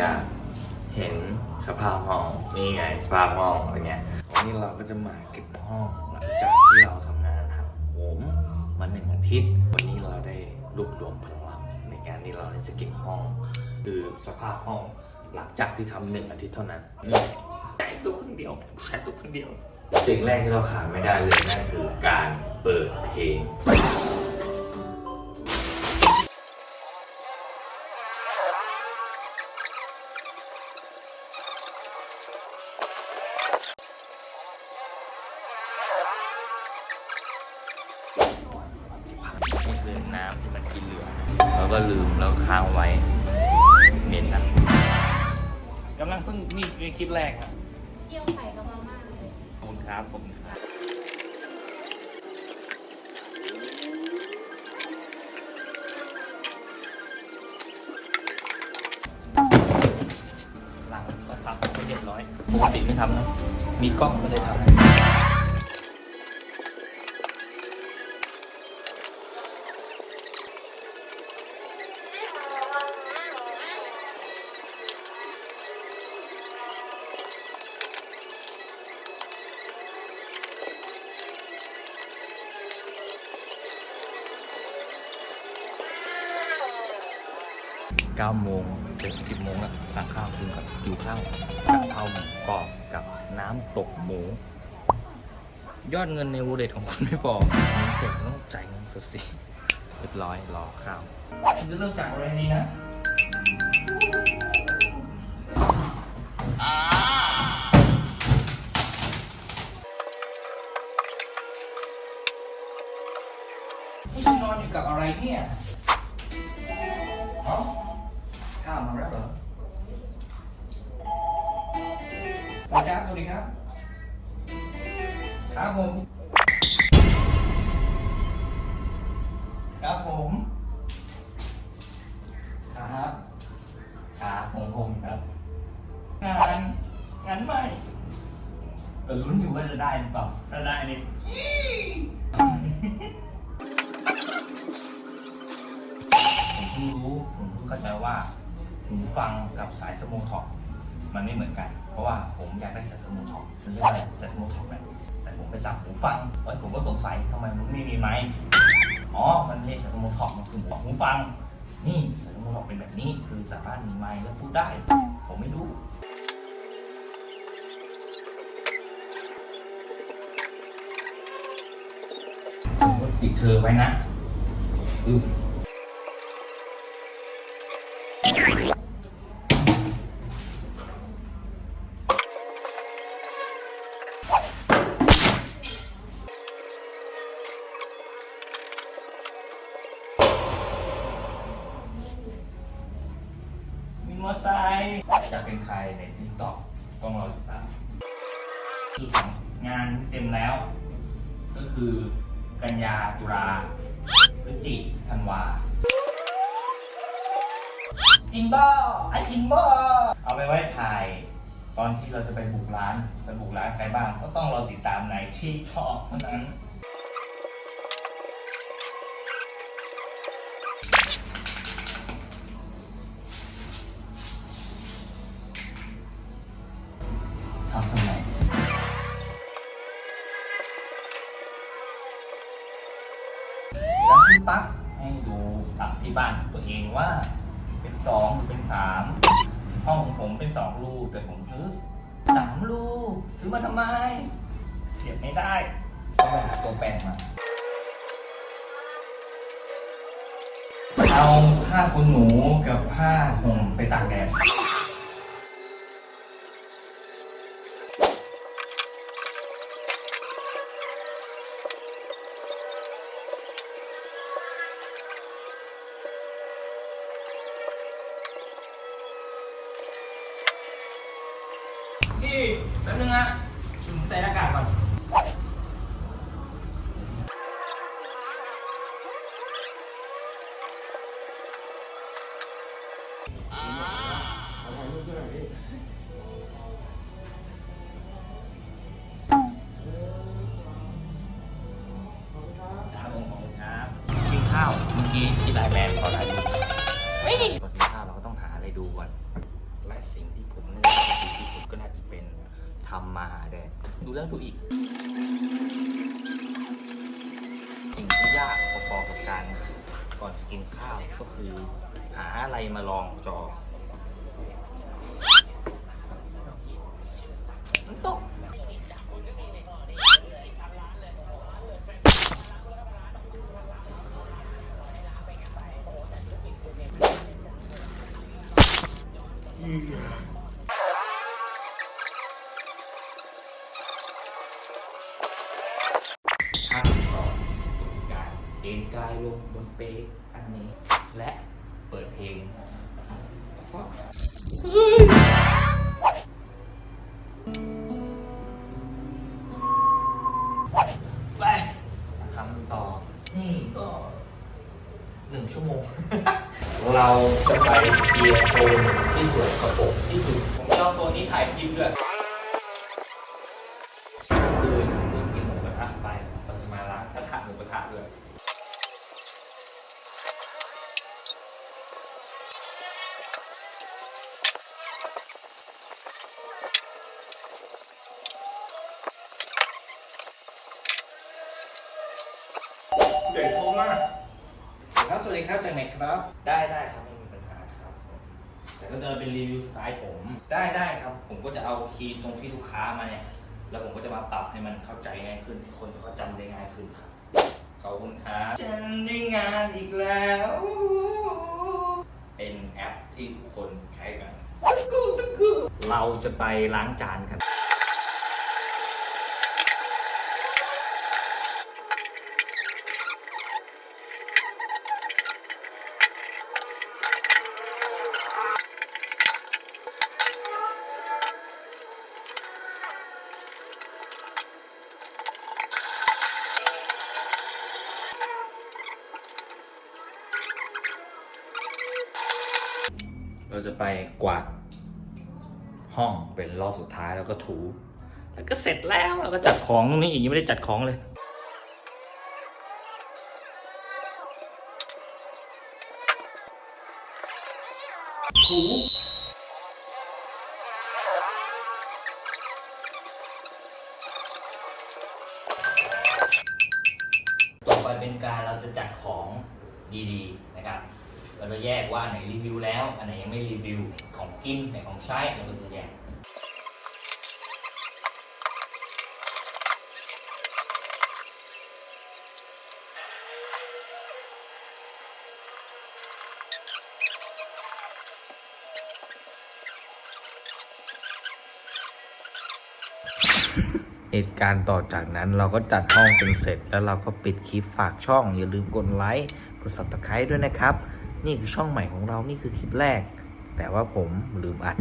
อยากเห็นสภาพห้องนี่ไงสภาพห้องอะไรเงี้ยวันนี้เราก็จะมาเก็บห้องหลังจากที่เราทำงานหักโหมมาหนึ่งอาทิตย์ วันนี้เราได้รวบรวมพลังในการที่เราจะเก็บห้องคือสภาพห้องหลังจากที่ทำหนึ่งอาทิตย์เท่านั้นนี่ใช้ตัวคนเดียวใช้ตัวคนเดียวสิ่งแรกที่เราขาดไม่ได้เลยนั่นคือการเปิดเพลง ก็ลืมแล้วค้างไว้เหม็นนะกำลังเพิ่งนี่คือคลิปแรกครับเกี่ยวไข่กับมาม่าเลยขอบคุณครับขอบคุณครับหลังก็ทำก็เรียบร้อยปกติไม่ทำนะมีกล้องก็เลยทำ เก้าโมงเจ็ดสิบโมงแล้วสั่งข้าวกินกับอยู่ข้าวกะเพราหมูกรอบกับน้ำตกหมู ยอดเงินในวูเลตของคุณไม่พอเก็บต้องจ่ายเงินสดสิเรียบร้อยรอข้าวฉันจะเริ่มจากอะไรดีนะนี่ฉันนอนอยู่กับอะไรเนี่ยเอ้า ข้าวมาแล้วเหรอสวัสดีครับสวัสดีครับครับผมครับผมครับครับผมผมครับ งานงานใหม่ก็ลุ้นอยู่ว่าจะได้หรือเปล่าถ้าได้นี่ผมเพิ่งรู้ผมเพิ่งเข้าใจว่า หูฟังกับสายสโมท็อกมันไม่เหมือนกัน เพราะว่าผมอยากได้สายสโมท็อกมันเรียกว่าอะไรสายสโมท็อกเนี่ยแต่ผมไปสั่งหูฟังเอ้ยผมก็สงสัยทำไมมันไม่มีไม้อ๋อ มันไม่ใช่สายสโมท็อกมันคือหูฟัง นี่สายสโมท็อกเป็นแบบนี้ คือสามารถมีไม้แล้วพูดได้ ผมไม่รู้ปิดเธอไว้นะอือ จะเป็นใครในทิกตอกต้องรอติดตามคือของงานเต็มแล้ว ก็คือกันยาตุลาพฤศจิธันวาจริงบ่ไอจริงบ่เอาไปไว้ถ่ายตอนที่เราจะไปบุกร้านไปบุกร้านใครบ้างก็ต้องรอติดตามในที่ชอบเท่านั้น แล้วซื้อปลั๊กให้ดูปรับที่บ้านตัวเองว่า เป็นสองหรือเป็นสามห้องของผมเป็นสองลูกแต่ผมซื้อสามลูกซื้อมาทำไม เสียบไม่ได้ต้องไปหาตัวแปลงมาเอาผ้าขนหนูกับผ้าห่มไปตากแดด พี่แป๊บนึงอะผมใส่หน้ากากก่อน ครับผมขอบคุณครับกินข้าวเมื่อกี้ที่ไลน์แมนขอถ่ายรูปไม่กดกินข้าวเราก็ต้องหาอะไรดูก่อนไลสิ่งที่ผมน่าจะทำดีที่สุดก็น่าจะเป็น ทำมาหาแดดดูแล้วดูอีก สิ่งที่ยากพอๆกับการก่อนจะกินข้าวก็คือ หาอะไรมาลองจอน้ำตกขั้น อนกายลงบนเปกอันนี้ และเปิดเพลงไปทำต่อ นี่ก็หนึ่งชั่วโมง เราจะไปเกียร์โซนที่สวยกระโปรงที่สุดผมชอบโซนนี้ถ่ายคลิปด้วย คือลืมกินหมูกระทะไป เราจะมาล้างกระทะหมูกระทะด้วย เดี๋ยวโทร มาครับสวัสดีครับจากไหนครับ ได้ได้ครับไม่มีปัญหาครับแต่ก็จะเป็นรีวิวสไตล์ผม ได้ได้ครับ ผมก็จะเอาคีย์ตรงที่ลูกค้ามาเนี่ย แล้วผมก็จะมาปรับให้มันเข้าใจง่ายขึ้น คนเขาจำได้ง่ายขึ้นครับ ขอบคุณครับฉันได้งานอีกแล้ว เป็นแอปที่ทุกคนใช้กัน เราจะไปล้างจานกัน ไปกวาดห้องเป็นรอบสุดท้ายแล้วก็ถู แล้วก็เสร็จแล้วแล้วก็จัดของตรงนี้อีกยังไม่ได้จัดของเลย ถู ต่อไปเป็นการเราจะจัดของดีๆนะครับ เราจะแยกว่าไหนรีวิวแล้ว อันไหนยังไม่รีวิวของกินไหนของใช้เราก็จะแยกเหตุการณ์ต่อจากนั้นเราก็จัดห้องจนเสร็จแล้วเราก็ปิดคลิปฝากช่อง อย่าลืมกดไลค์ กด subscribe ด้วยนะครับ นี่คือช่องใหม่ของเรานี่คือคลิปแรก แต่ว่าผมลืมอัด